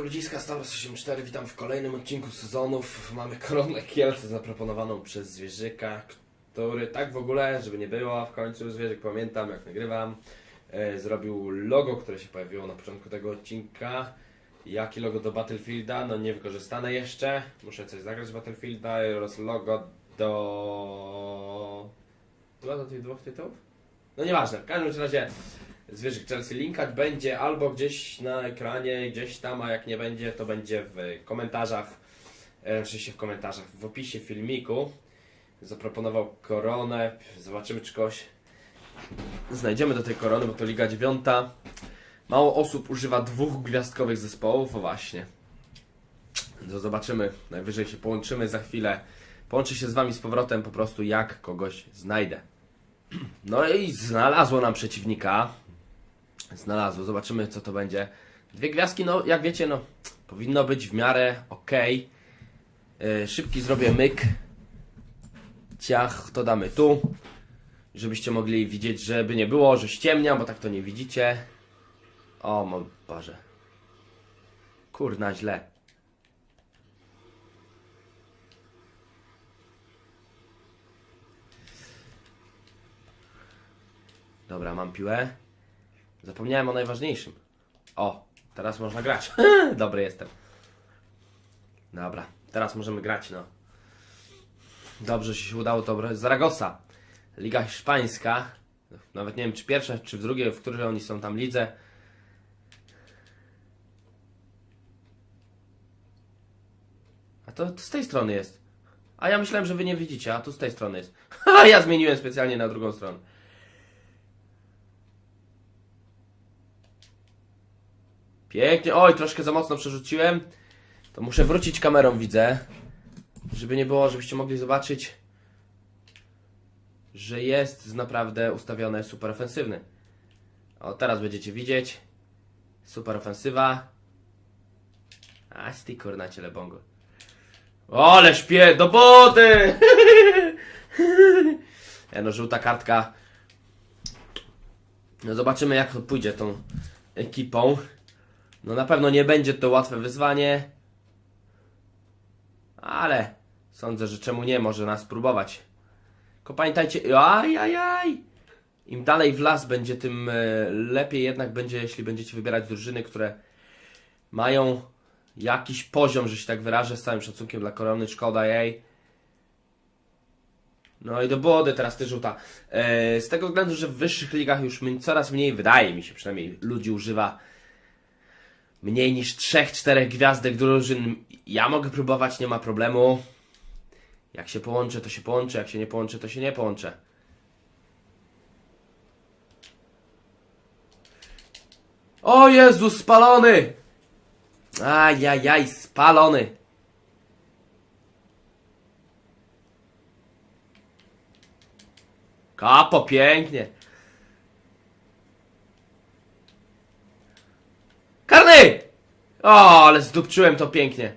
Siemanko ludziska, Stavros 84, witam w kolejnym odcinku sezonów. Mamy koronę Kielce zaproponowaną przez Zwierzyka, który tak w ogóle, żeby nie było, w końcu Zwierzyk pamiętam jak nagrywam, e, zrobił logo, które się pojawiło na początku tego odcinka. Jakie logo do Battlefielda? No niewykorzystane jeszcze. Muszę coś zagrać z Battlefielda oraz logo do... Chyba do tych dwóch tytułów? No nieważne, w każdym razie zwierzyk Chelsea linkać będzie albo gdzieś na ekranie, gdzieś tam, a jak nie będzie, to będzie w komentarzach, e, oczywiście w komentarzach, w opisie filmiku. Zaproponował koronę, zobaczymy czy kogoś znajdziemy do tej korony, bo to Liga Dziewiąta. Mało osób używa dwóch gwiazdkowych zespołów, o właśnie. To zobaczymy, najwyżej się połączymy za chwilę. Połączę się z Wami z powrotem po prostu jak kogoś znajdę. No i znalazło nam przeciwnika. Znalazło, zobaczymy co to będzie. Dwie gwiazdki, no jak wiecie, no powinno być w miarę ok. szybki zrobię myk. Ciach, to damy tu. Żebyście mogli widzieć, żeby nie było, że ściemnia, bo tak to nie widzicie. O, mój Boże. Kurna, źle. Dobra, mam piłę. Zapomniałem o najważniejszym. O, teraz można grać. Dobry jestem. Dobra, teraz możemy grać, no. Dobrze się udało to. Zaragoza. Liga Hiszpańska. Nawet nie wiem, czy pierwsza, czy w drugiej, w której oni są tam lidze. A to, to z tej strony jest. A ja myślałem, że wy nie widzicie, a tu z tej strony jest. Ha, ja zmieniłem specjalnie na drugą stronę. Pięknie. Oj, troszkę za mocno przerzuciłem. To muszę wrócić kamerą, widzę. Żeby nie było, żebyście mogli zobaczyć, że jest naprawdę ustawione super ofensywny. O, teraz będziecie widzieć. Super ofensywa. A, ty kurna ciele bongo. Ale śpię, do buty! ja no, żółta kartka. No zobaczymy jak to pójdzie tą ekipą. No na pewno nie będzie to łatwe wyzwanie. Ale sądzę, że czemu nie, może nas spróbować. Tylko pamiętajcie, ajajaj! Im dalej w las będzie, tym e, lepiej jednak będzie, jeśli będziecie wybierać drużyny, które mają jakiś poziom, że się tak wyrażę, z całym szacunkiem dla korony, szkoda jej. No i do body teraz ty żółta. E, z tego względu, że w wyższych ligach już coraz mniej, wydaje mi się przynajmniej, ludzi używa mniej niż 3-4 gwiazdek drużyn. Ja mogę próbować, nie ma problemu. Jak się połączę, to się połączę, jak się nie połączę, to się nie połączę. O Jezus, spalony! Ajajaj, spalony! Kapo, pięknie! Karny! O, ale zdupczyłem to pięknie.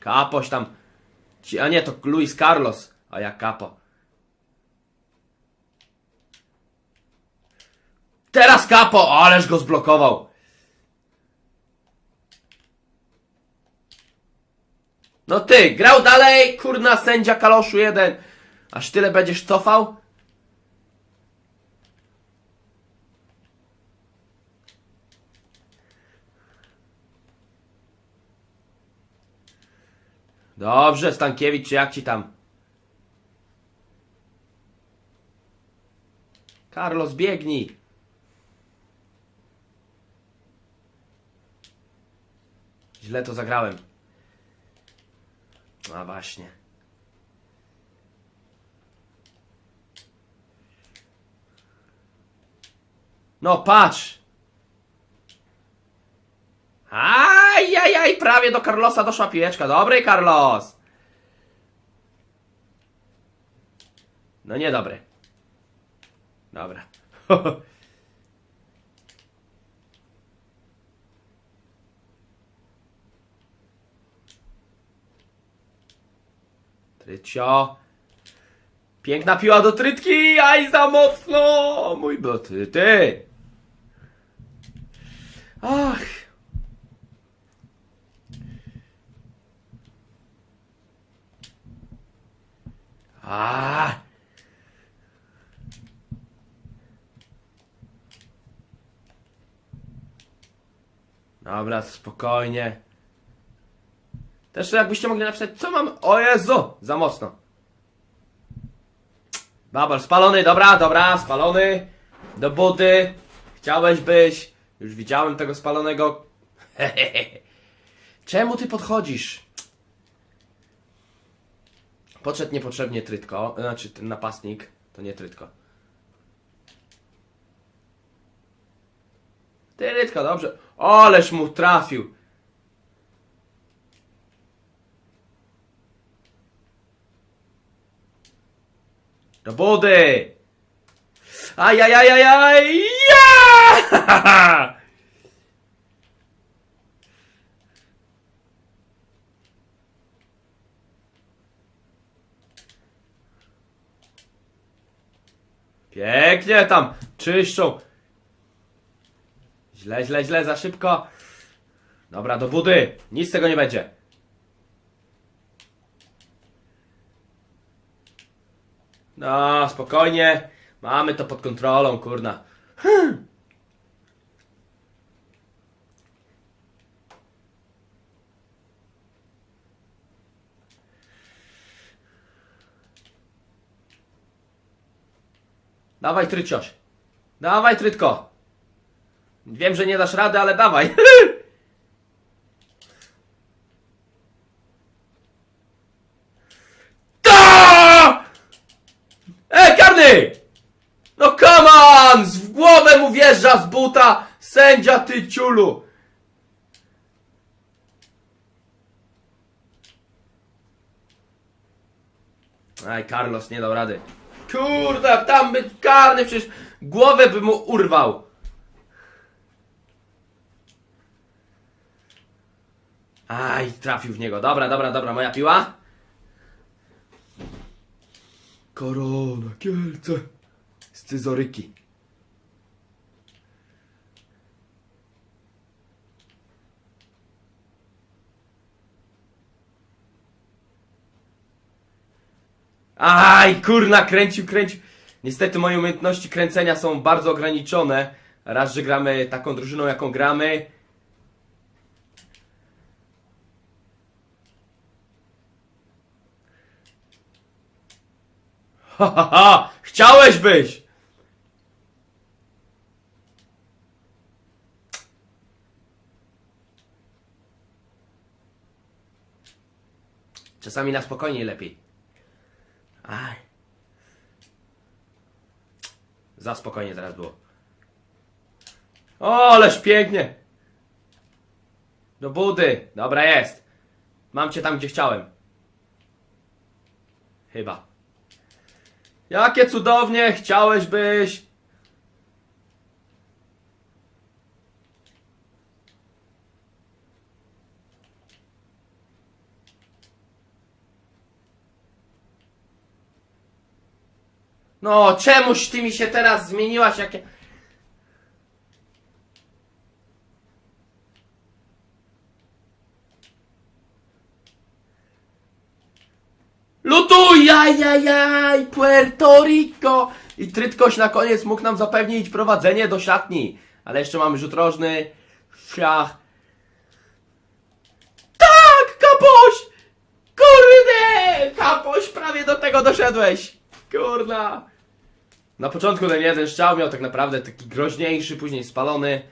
Kapoś tam. Ci- A nie, to Luis Carlos. A ja kapo. Teraz kapo! Ależ go zblokował. No ty, grał dalej, kurna sędzia kaloszu jeden. Aż tyle będziesz cofał? Dobrze, Stankiewicz, jak ci tam? Carlos, biegnij! Źle to zagrałem. A właśnie. No patrz! Ajajaj, prawie do Carlosa doszła piłeczka. Dobry Carlos! No nie dobry. Dobra. Trycio. Piękna piła do trytki, aj za mocno! Mój boty, ty! Ach. A. Dobra, spokojnie. Też jakbyście mogli napisać, co mam... O Jezu! Za mocno. Babal spalony, dobra, dobra, spalony. Do budy. Chciałeś być. Już widziałem tego spalonego. Czemu ty podchodzisz? Podszedł niepotrzebnie trytko, znaczy ten napastnik, to nie trytko. Trytko, dobrze. Oleż mu trafił. Do budy! Ajajajajaj! Ja! Pięknie tam! Czyszczą! Źle, źle, źle, za szybko! Dobra, do budy! Nic z tego nie będzie! No, spokojnie. Mamy to pod kontrolą, kurna. Hmm. Dawaj, trycioś. Dawaj, trytko. Wiem, że nie dasz rady, ale dawaj. Ta! E, karny! No come on! W głowę mu wjeżdża z buta sędzia ty ciulu! Aj, Carlos nie dał rady. Kurde, tam by karny przecież głowę by mu urwał. Aj, trafił w niego. Dobra, dobra, dobra, moja piła. Korona, Kielce. Scyzoryki. Aj, kurna, kręcił, kręcił. Niestety moje umiejętności kręcenia są bardzo ograniczone. Raz, że gramy taką drużyną, jaką gramy. Ha, ha! Chciałeś być! Czasami na spokojnie lepiej. Aj. Za spokojnie teraz było. O, ależ pięknie! Do budy! Dobra jest. Mam cię tam, gdzie chciałem. Chyba. Jakie cudownie chciałeś byś. No, czemuś ty mi się teraz zmieniłaś, jakie... Lutuj! Jajajaj! Puerto Rico! I Trytkoś na koniec mógł nam zapewnić prowadzenie do szatni. Ale jeszcze mamy rzut rożny. Siach. Tak! Kapoś! Kurde! Kapoś, prawie do tego doszedłeś! Kurna! Na początku ten jeden strzał miał tak naprawdę taki groźniejszy, później spalony.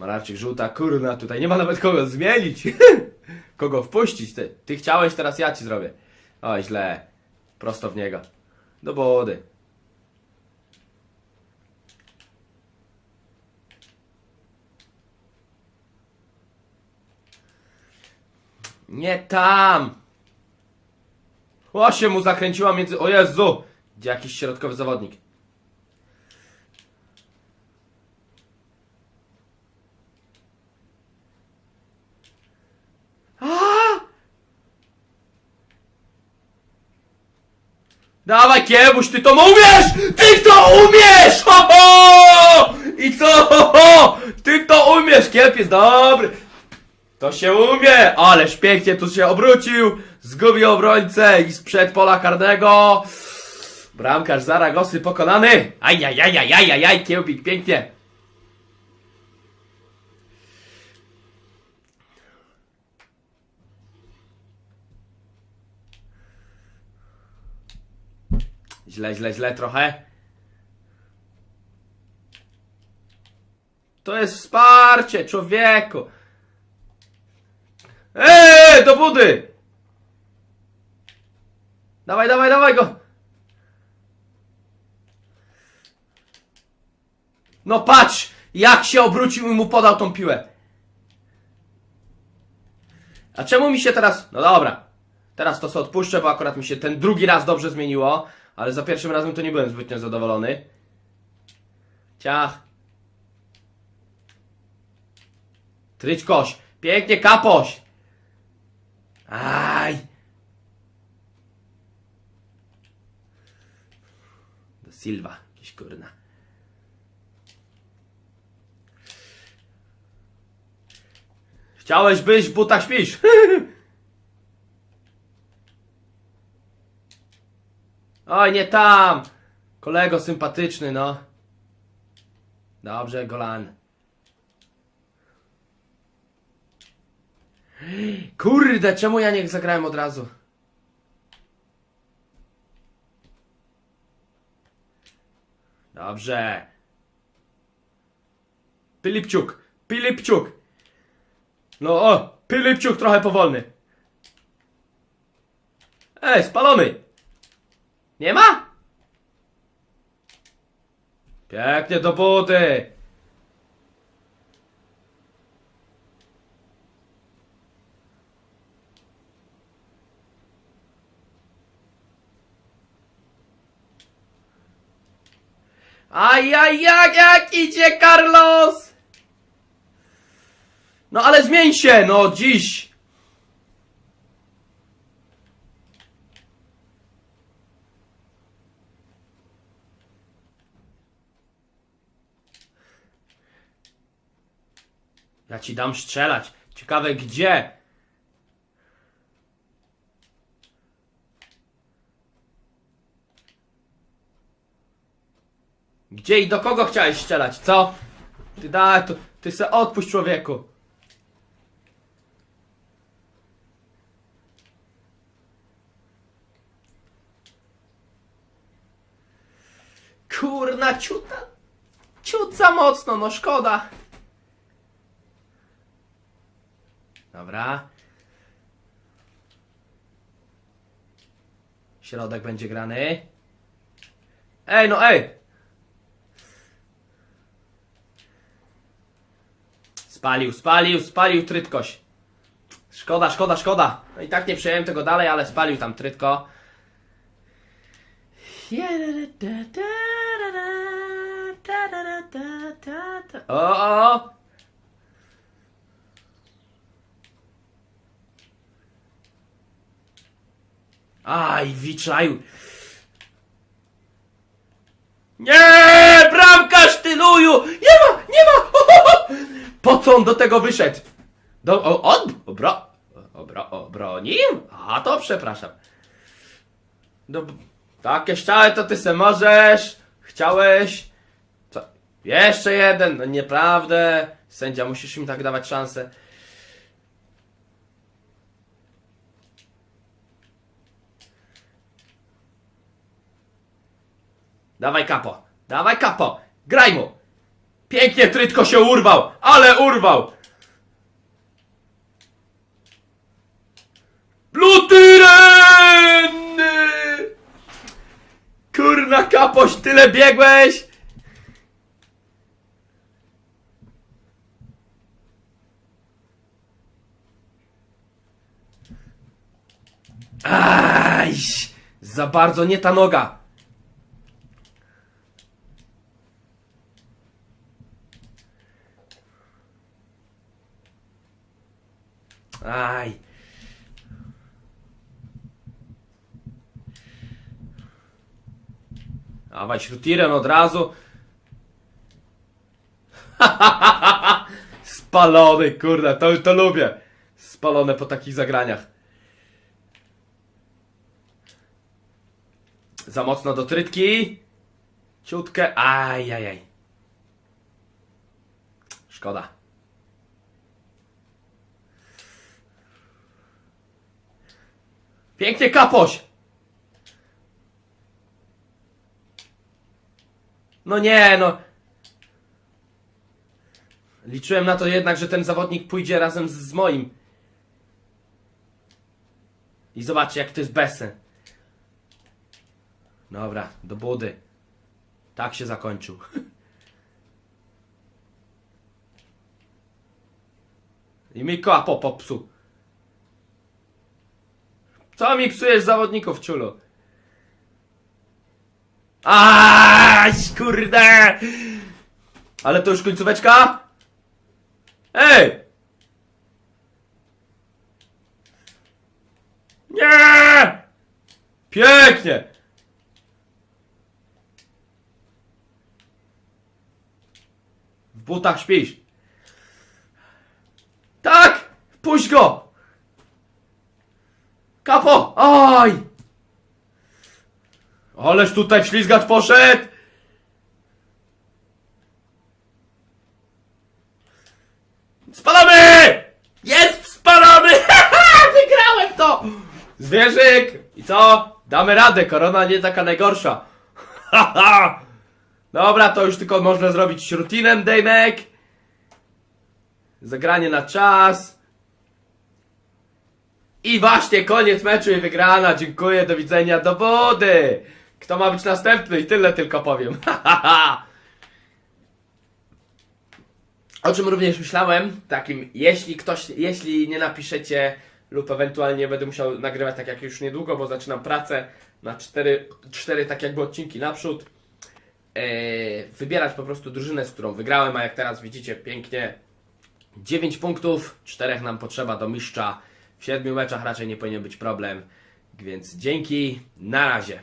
Malarczyk żółta, kurna, tutaj nie ma nawet kogo zmienić. kogo wpuścić. Ty, ty chciałeś, teraz ja ci zrobię. Oj, źle. Prosto w niego. Do wody. Nie tam! O, się mu zakręciła między... O Jezu! Jakiś środkowy zawodnik. A! Dawaj Kiebuś, ty to umiesz! Ty to umiesz! Ho, ho! I co? Ho, ho! Ty to umiesz kiep jest dobry! To się umie! Ależ pięknie tu się obrócił! Zgubił obrońcę i sprzed pola karnego! Bramkarz Zaragosy pokonany! Ajajajajajajaj, kiełbik, pięknie! Źle, źle, źle trochę. To jest wsparcie, człowieku! Eee, do budy! Dawaj, dawaj, dawaj go! No patrz, jak się obrócił i mu podał tą piłę. A czemu mi się teraz... No dobra, teraz to sobie odpuszczę, bo akurat mi się ten drugi raz dobrze zmieniło, ale za pierwszym razem to nie byłem zbytnio zadowolony. Ciach. Tryć koś. Pięknie kapoś. Aj. Do Silva. Jakiś kurna. Chciałeś być w butach śpisz. Oj, nie tam. Kolego sympatyczny, no. Dobrze, Golan. Kurde, czemu ja nie zagrałem od razu? Dobrze. Pilipciuk, Pilipciuk. No o, Pilipciuk trochę powolny. Ej, spalony. Nie ma? Pięknie do budy. Ajajaj, jak idzie Carlos! No ale zmień się, no dziś! Ja ci dam strzelać. Ciekawe gdzie? Gdzie i do kogo chciałeś strzelać, co? Ty daj, to, ty se odpuść człowieku. Kurna, ciuta. Ciut za mocno, no szkoda. Dobra. Środek będzie grany. Ej, no ej! Spalił, spalił, spalił trytkoś. Szkoda, szkoda, szkoda. No i tak nie przyjąłem tego dalej, ale spalił tam trytko. O, o, o. Aj, wiczaju. Nie, bramkarz ty luju! Nie ma, nie ma! Po co on do tego wyszedł? Do, o, on obro, obro, obronił? A to przepraszam. Do, takie ściały to ty se możesz. Chciałeś. Co? Jeszcze jeden, no nieprawdę. Sędzia, musisz im tak dawać szansę. Dawaj kapo, dawaj kapo, graj mu! Pięknie Trytko się urwał, ale urwał! Blutyren! Kurna kapoś, tyle biegłeś! Aj, za bardzo nie ta noga. Aj. Dawaj, śrutiren od razu. Spalony, kurde, to, to lubię. Spalone po takich zagraniach. Za mocno do trytki. Ciutkę. Ajajaj. Szkoda. Pięknie kapoś. No nie, no. Liczyłem na to jednak, że ten zawodnik pójdzie razem z, z moim. I zobaczcie, jak to jest besen. Dobra, do budy. Tak się zakończył. I mi koła po popsuł. Co mi psujesz zawodników, ciulu? Aaaa, kurde! Ale to już końcóweczka? Ej! Nie! Pięknie! W butach. Tak! Puść go! Kapo! Oj! Ależ tutaj ślizgacz poszedł! Spalamy! Jest spalamy! Wygrałem to! Zwierzyk! I co? Damy radę, korona nie taka najgorsza. Dobra, to już tylko można zrobić rutinem, Dejmek. Zagranie na czas. I właśnie koniec meczu i wygrana. Dziękuję, do widzenia, do wody. Kto ma być następny? I tyle tylko powiem. O czym również myślałem, takim, jeśli ktoś, jeśli nie napiszecie lub ewentualnie będę musiał nagrywać tak jak już niedługo, bo zaczynam pracę na cztery, cztery tak jakby odcinki naprzód, e, wybierać po prostu drużynę, z którą wygrałem, a jak teraz widzicie pięknie, 9 punktów, 4 nam potrzeba do mistrza, w 7 meczach raczej nie powinien być problem, więc dzięki, na razie.